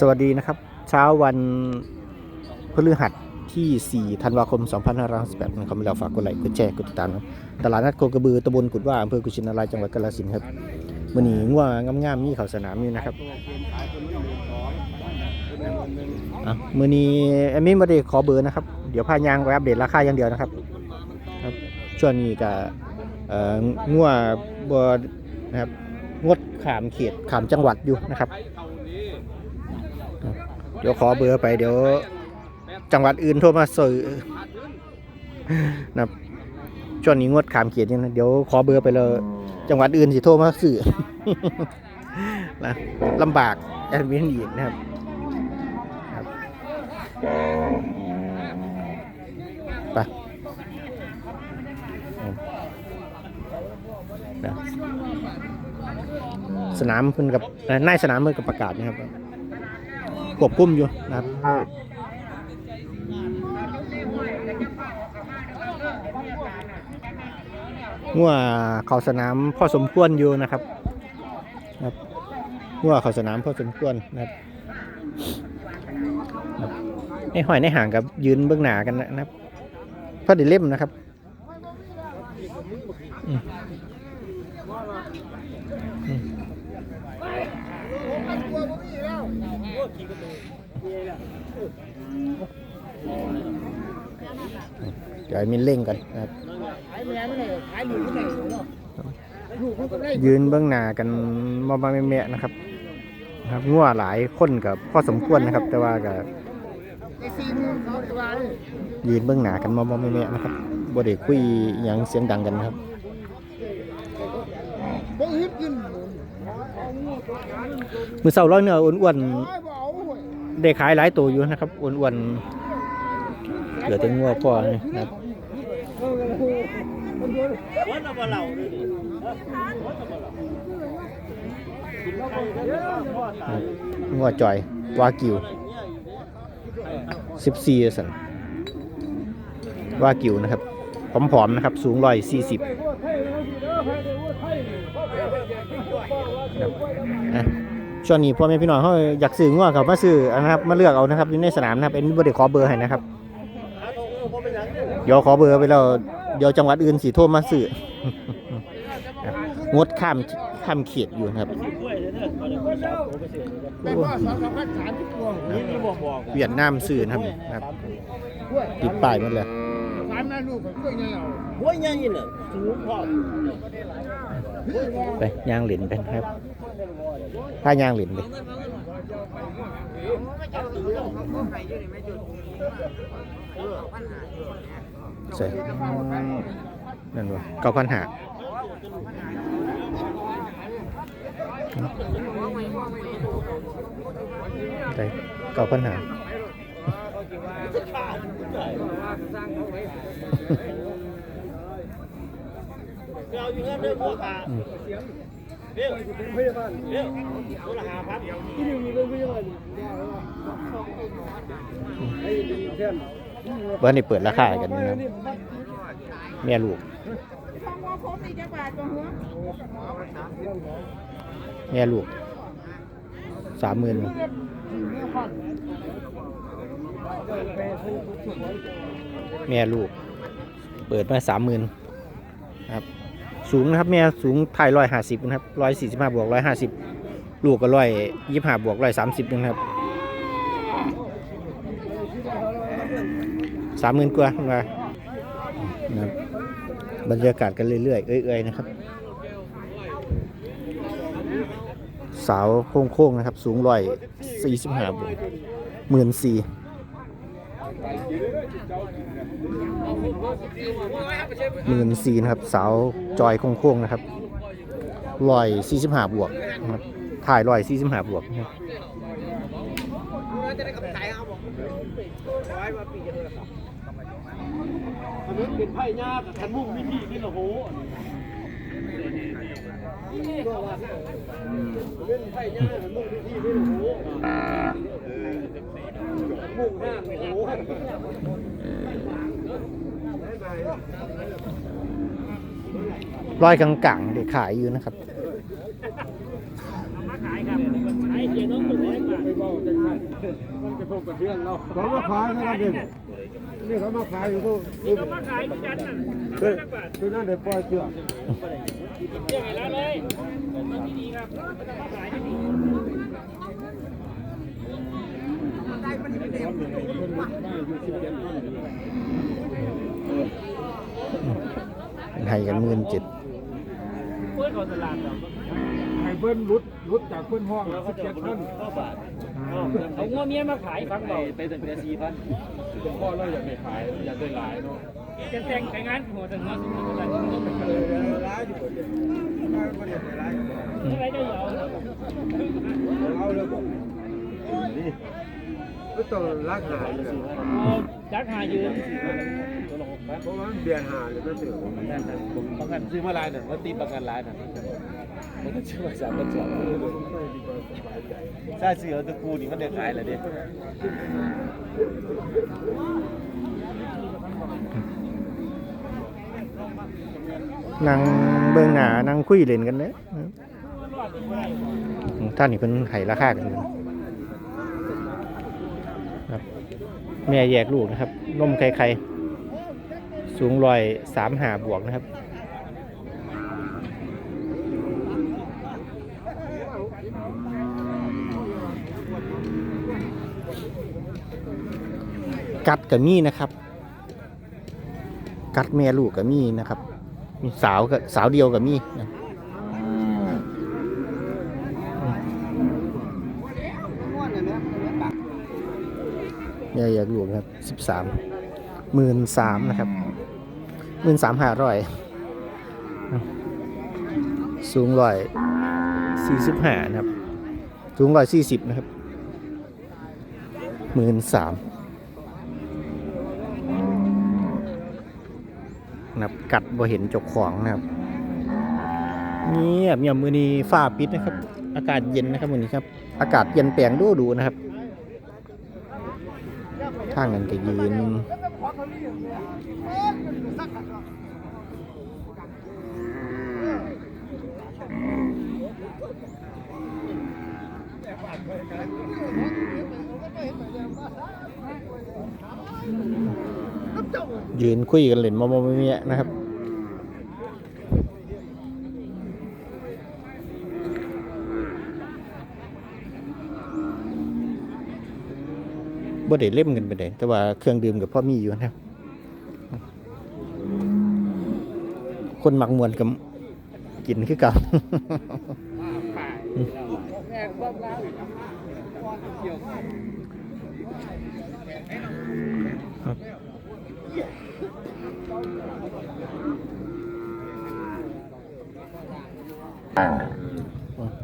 สวัสดีนะครับ เช้าวันพฤหัสที่ 4 ธันวาคม 2568นะครับเราฝากกดไลค์กดแชร์กดติดตามครับตลาดนัดโคกระบือตำบลกุดว่าอำเภอกุชินารายจังหวัดกาฬสินธุ์ครับวันนี้ง่วงงามๆมีเขาสนามอยู่นะครับมื่อนี้แอมมี่ม่ได้ขอเบอร์นะครับ เดี๋ยวพายางไว้อัปเดตราคาอย่างเดียวนะครับครับช่วงนี้ก็เอ่อง่วบนะครับงดขามเขตขามจังหวัดอยู่นะครับ เดี๋ยวขอเบอร์ไปเดี๋ยว จังหวัดอื่นโทรมาสื่อนับช่วงนี้งดขามเขียนนี่นะเดี๋ยวขอเบอร์ไปเลย จังหวัดอื่นสิโทรมาสื่อนะลำบากแอดมินอีกนะครับไปสนามเพิ่อนกับนายสนามเพิ่อนกับประกาศนะครับ ควบคุมอยู่นะครับงัวเขาสนามพ่อสมควรอยู่นะครับครับงัวเขาสนามพ่อสมควรนะครับในหอยในห่างกับยืนเบื้องหน้ากันนะครับพอดีเล่มนะครับอืมอืม เดี๋ยวให้มินเร่งกันนะครับขายแม่ไม่ได้ขายหลูกไม่ได้เนาะลูกมันก็ได้ยืนเบื้องหน้ากันมาบาแม่ๆนะครับนะครับงัวหลายคนกับพอสมควรนะครับ แต่ว่าก็ไอ้สี่หมื่นเขาจะว่าเลยยืนเบื้องหน้ากันมาบาแม่ๆนะครับบ่ได้คุยอหยังเสียงดังกันนะครับบ่อึดกินมือเสาร้อยเนื้ออ้วนขายบ่เอาเว้ยๆ ได้ขายหลายตัวอยู่นะครับอ้วนๆเหลือแต่งัวพ่อนี่นะครับเออโอ้โหมันโดนงัวจ่อย วากิวสิบสี่สันวากิวนะครับผอมๆนะครับ สูงร้อยสี่สิบนะ ช่วงนี้พ่อแม่พี่น้องเขาอยากซื้องัวเขามาซื้อนะครับมาเลือกเอานะครับอยู่ในสนามนะครับเอ็นบไดขอเบอร์ให้นะครับเดี๋ยวขอเบอร์ไปแล้วเดี๋ยวจังหวัดอื่นสีโทรมาซื้องดข้ามข้ามเขตอยู่นะครับได้พ่อสองสามพันสามสิบตัวเวียดนามซื้อนะครับครับติดป้ายหมดเลยสามนั่นลูกก็ยังเอาหัวใหญ่น่ะสูงพอไปย่างเหรียญไปครับ ถ้าย่างเหรียญไปใช่ นั่นวเก้าพันหาใช่เก้าพันหาเราอยู่เงินเรื่องหัวขาอืมเร็วเร็วตัวละห้าพันว่านี่เปิดราคากันนะครับแม่ลูกแม่ลูกสามหมื่นแม่ลูก เปิดมาสามหมื่นครับ สูงนะครับแม่สูงไทยร้อยห้าสิบนะครับร้อยสี่สิบห้าบวกร้อยห้าสิบลูกก็ร้อยยี่ห้าบวกร้อยสามสิบนะครับสามหมื่นกว่ามานะครับบรรยากาศกันเรื่อยๆ เอ้ยๆนะครับ สาวโค้งๆนะครับ สูงร้อยสี่สิบห้าบวกหมื่นสี่ หมื่นสี่นะครับ สาวจอยโค้งๆนะครับร้อยสี่สิบห้าบวกนะครับถ่ายร้อยสี่สิบห้าบวกนะครับเป็นไพ่ยากขันนี้เป็นไผ่หน้าแต่ทันมุ่งวิธีนี่โอ้โหมุ่งห้างโอ้โห ร้อยกลางๆเด็กขายอยู่นะครับ ขายครับขายเจียน้องหนึ่งร้อยบาท มันกระทบกระเทือนเราเขามาขายนะครับนี่นี่เขามาขายอยู่ทุกนี่เขามาขายเหมือนกันน่ะคือนั่นเดี๋ยวปล่อยเชือกให้กันหมื่นเจ็ดให้เบิ้ลรุดรุดจากเบิ้ลห้องสิบเจ็ดพัน เอางัวเมียมาขายฟังเราไปถึงเดือนสี่พันพ่อเราอยากไปขายอยากได้หลายเนาะจะแต่งแต่งงานหัวถึงมาสุดอะไรร้ายอยู่เดี๋ยวไม่ได้ร้ายอะไรก็เหยาเอาเลยบอกนี่ก็ต้องรักหาอยู่แล้วจักหายืนเพราะว่าเบียนหาเลยก็ถือผมประกันซื้อมาลายหนึ่งว่าตีประกันลายหนึ่ง มันก็ชื่อว่าสามพันสองถ้าซื้ออตะกูนี่มันได้ขายเลยดินั่งเบื้องหน้านั่งคุยเล่นกันเด้อท่านนี่เป็นไห้ราคากันครับ แม่แยกลูกนะครับนมไข่ไข่สูงรอยสามหาบวกนะครับ กัดกับมีนะครับ กัดแม่ลูกกับมีนะครับ มีสาวกับสาวเดียวกับมีนะเนี่ยอยากลูกครับสิบสามหมื่นสามนะครับหมื่นสามห้าร้อยสูงร้อยสี่สิบห้านะครับ สูงร้อยสี่สิบนะครับหมื่นสาม นะครับ กัดบ่เห็นจกของนะครับเงียบเงียบมือนี้ฟ้าปิดนะครับ อากาศเย็นนะครับมือนี้ครับ อากาศเย็นแปลงดูดูนะครับข้างนั้นก็ยืน ยืนคุยกันเล่นมอมอเมียนะครับบ่ได้เล่มกันไปได้แต่ว่าเครื่องดื่มกับพ่อมีอยู่นะครับ คนหมักมวนกับกินคือเก่า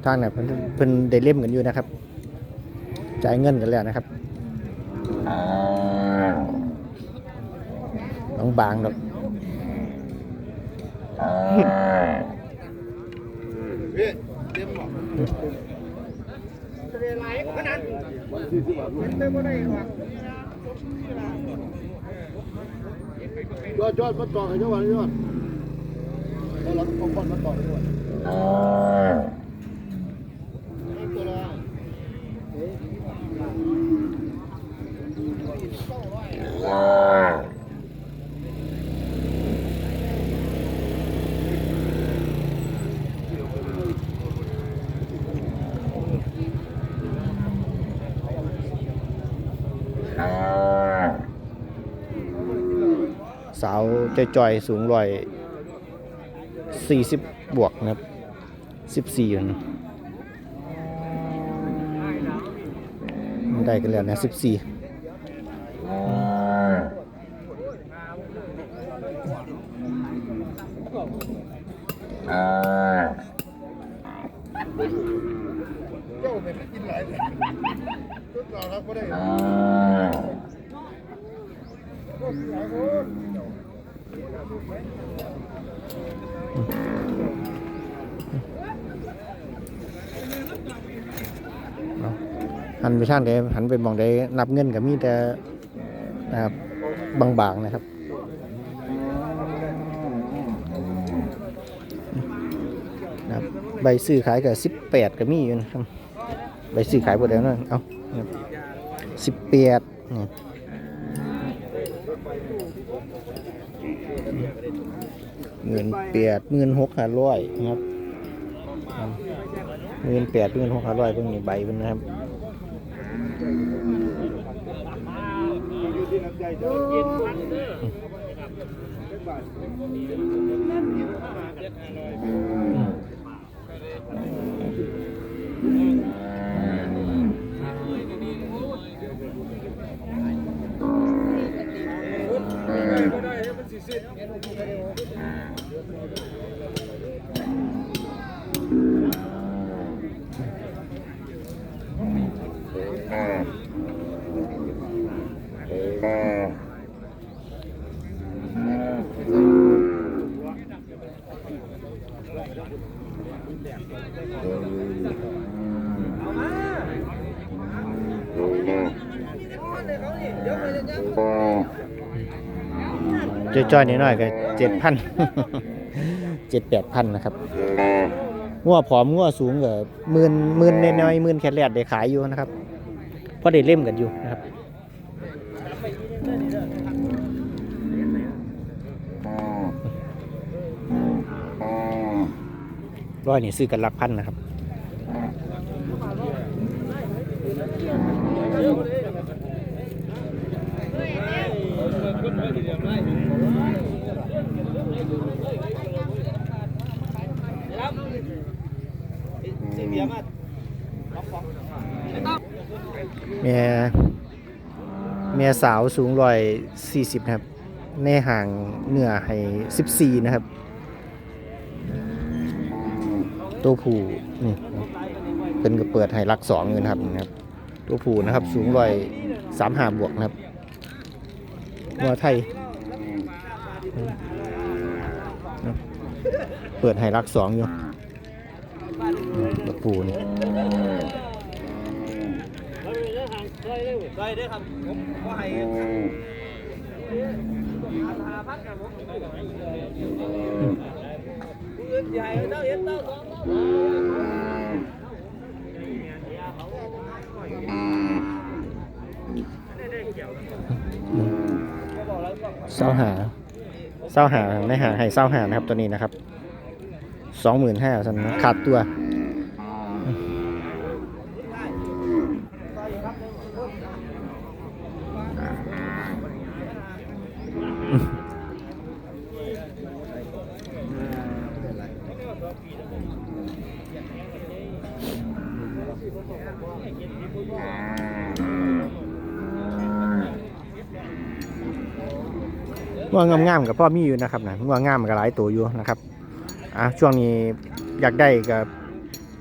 ทางเนี่ยเพิ่นเพิ่นได้เล่มกันอยู่นะครับ จ่ายเงินกันแล้วนะครับน้องบางดอกยอด ยอดมันกอให้ยอดยอดแล้วเราต้องคนมันกอให้ด้วยตัวล สาวจอยๆ สูงร้อยสี่สิบบวกนะครับสิบสี่นได้กันแล้วนะสิบสี่ หันไปช่างใดหันไปมองใดนับเงินกับมีแต่นะครับบางๆนะครับนะครับ ใบซื้อขายกับสิบแปดก็มีอยู่นะครับ ใบซื้อขายหมดแล้วนะเอาสิบแปดนี่ หมื่นแปดหมื่นหกห้าร้อยนะครับหมื่นแปดหมื่นหกห้าร้อยเพิ่งมีใบเพิ่นนะครับ จ้อยๆนิดหน่อยก็เจ็ดพัน เจ็ดแปดพันนะครับงัวผอมงัวสูงก็หมื่นหมื่นน้อยหมื่นแคทแรดได้ขายอยู่นะครับเพราะได้เล่มกันอยู่นะครับร้อยนี่ซื้อกันหลักพันนะครับ เมียเมียสาวสูงร้อยสี่สิบนะครับ ในห่างเนื้อให้สิบสี่นะครับ ตัวผู้นี่เป็นกระเปิดให้รักสองอยู่นครับนะครับ ตัวผู้นะครับ สูงร้อยสามห้าบวกนะครับวัวไทย เปิดให้รักสองอยู่ ตัวผู้นี่เศร้าหาเศร้าหาในหาให้เศร้าหานะครับตัวนี้นะครับสองหมื่นห้าสันขาดตัว ว่างามๆกับพ่อมีอยู่นะครับนะว่างามกับหลายตัวอยู่นะครับอะช่วงนี้อยากได้กับ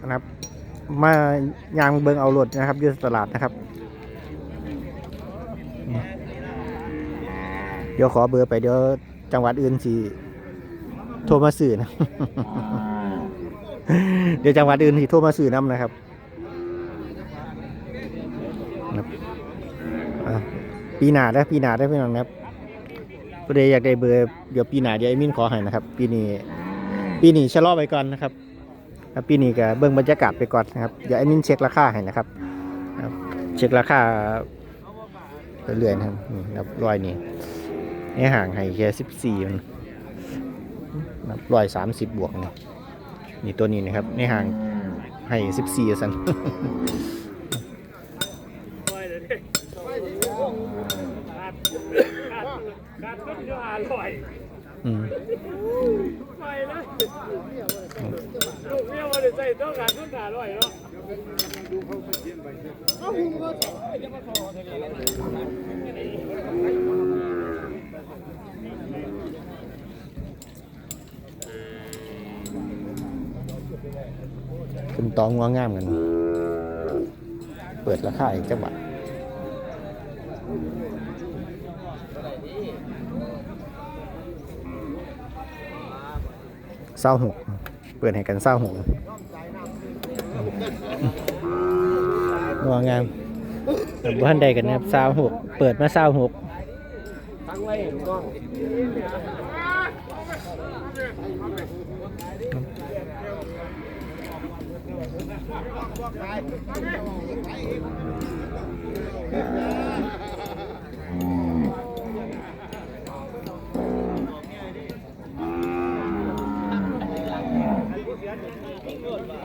นะครับ มายางเบิงเอารถนะครับยืดตลาดนะครับ เดี๋ยวขอเบอร์ไปเดี๋ยวจังหวัดอื่นสิโทรมาสื่อนะ เดี๋ยวจังหวัดอื่นสิโทรมาสื่อน้ำนะครับปีหนาได้ปีหนาได้พี่น้องนะครับ ผู้ใดอยากได้เบอร์เดี๋ยวปีหน้าเดี๋ยวไอ้มินขอให้นะครับ ปีนี้ปีนี้ชะลอไปก่อนนะครับปีนี้ก็เบิ่งบรรยากาศไปก่อนนะครับเดี๋ยวไอ้มินเช็คราคาให้นะครับ เช็คราคาเรื่อยๆนะครับนี่นับร้อยนี่นี่ห่างให้แค่สิบสี่มันนับร้อยสามสิบบวกนี่นี่ตัวนี้นะครับนี่ห่างให้สิบสี่สัน การต้นยาอร่อย อืม ไปเลยลูกเมียวันใส่ ต้องการต้นอร่อยเนาะคุณตองงวงามกัน เปิดราคาอีกจังหวัดเศร้าหก เปิดให้กันเศร้าหก งวงามบ้านใดกันนะครับเศร้าหกเปิดมาเศร้าวหก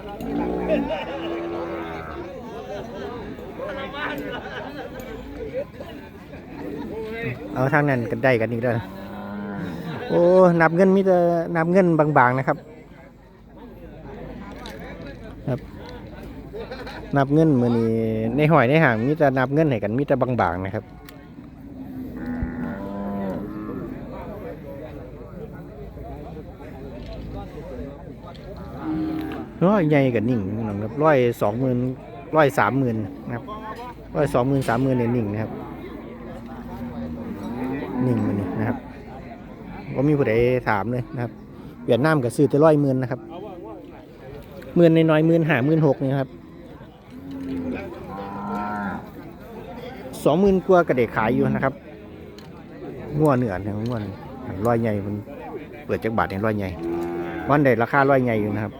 อ เอาทางนั้นกันได้กันอีกแล้วโอ้นับเงินมีแต่นับเงินบางๆนะครับ ครับ นับเงินมือนี้ในหอยในหางมีแต่นับเงินให้กันมีแต่บางๆนะครับ ร้อยใหญ่กับนิ่งนะครับร้อยสองหมื่นร้อยสามหมื่นนะครับร้อยสองหมื่นสามหมื่นเนี่ยนิ่งนะครับนิ่งมันนี่นะครับว่ามีผู้ใดถามเลยนะครับเวียดนามกับซื้อแต่ร้อยหมื่นนะครับหมื่นในน้อยหมื่นหาหมื่นหกนี่ครับสองหมื่นกว่าก็ได้ขายอยู่นะครับงัวเหนือนี่ยงัวร้อยใหญ่มันเปิดจากบาทเนี่ยร้อยใหญ่วันใดราคาร้อยใหญ่อยู่นะครับ